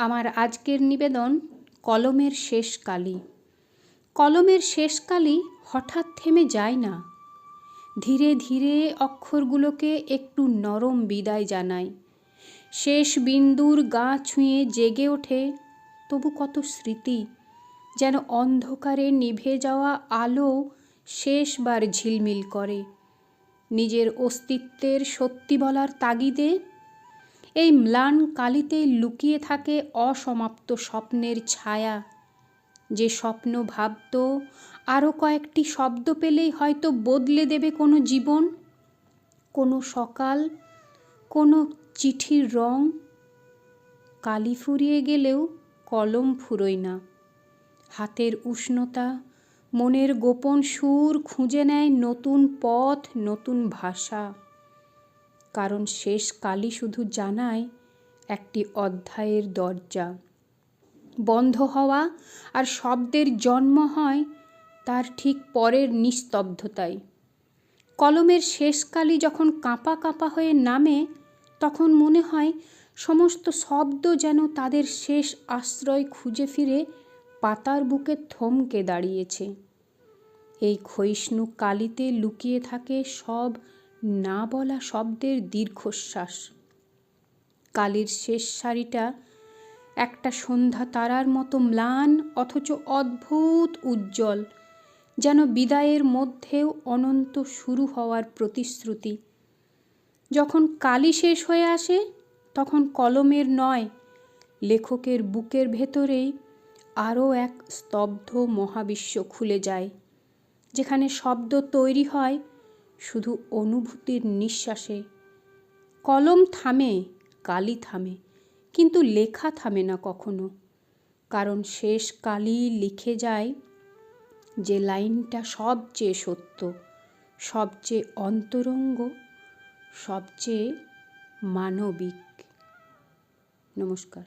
আমার আজকের নিবেদন কলমের শেষ কালি। কলমের শেষ কালি হঠাৎ থেমে যায় না। ধীরে ধীরে অক্ষরগুলোকে একটু নরম বিদায় জানায় শেষ বিন্দুর গা ছুঁয়ে জেগে ওঠে, তবু কত স্মৃতি যেন অন্ধকারে নিভে যাওয়া আলো শেষবার ঝিলমিল করে। নিজের অস্তিত্বের সত্যি বলার তাগিদে এই ম্লান কালিতে লুকিয়ে থাকে অসমাপ্ত স্বপ্নের ছায়া। যে স্বপ্ন ভাবত আরও কয়েকটি শব্দ পেলেই হয়তো বদলে দেবে কোনো জীবন। কোনো সকাল, কোনো চিঠির রং। কালি ফুরিয়ে গেলেও কলম ফুরোয় না। হাতের উষ্ণতা, মনের গোপন সুর খুঁজে নেয় নতুন পথ, নতুন ভাষা। কারণ শেষ কালি শুধু জানায় একটি অধ্যায়ের দরজা। বন্ধ হওয়া আর শব্দের জন্ম হয় তার ঠিক পরের নিস্তব্ধতায়। কলমের শেষ কালি যখন কাঁপা কাঁপা হয়ে নামে, তখন মনে হয় সমস্ত শব্দ যেন তাদের শেষ আশ্রয় খুঁজে ফিরে পাতার বুকে থমকে দাঁড়িয়েছে। এই ক্ষয়িষ্ণু কালিতে লুকিয়ে থাকে সব না বলা শব্দের দীর্ঘশ্বাস। কালির শেষ শাড়িটা একটা সন্ধ্যা তারার মতো ম্লান, অথচ অদ্ভুত উজ্জ্বল, যেন বিদায়ের মধ্যেও অনন্ত শুরু হওয়ার প্রতিশ্রুতি। যখন কালি শেষ হয়ে আসে, তখন কলমের নয়, লেখকের বুকের ভেতরেই আরও এক স্তব্ধ মহাবিশ্ব খুলে যায়, যেখানে শব্দ তৈরি হয় শুধু অনুভূতির নিঃশ্বাসে। কলম থামে, কালি থামে, কিন্তু লেখা থামে না কখনো। কারণ শেষ কালি লিখে যায় যে লাইনটা সবচেয়ে সত্য, সবচেয়ে অন্তরঙ্গ, সবচেয়ে মানবিক। নমস্কার।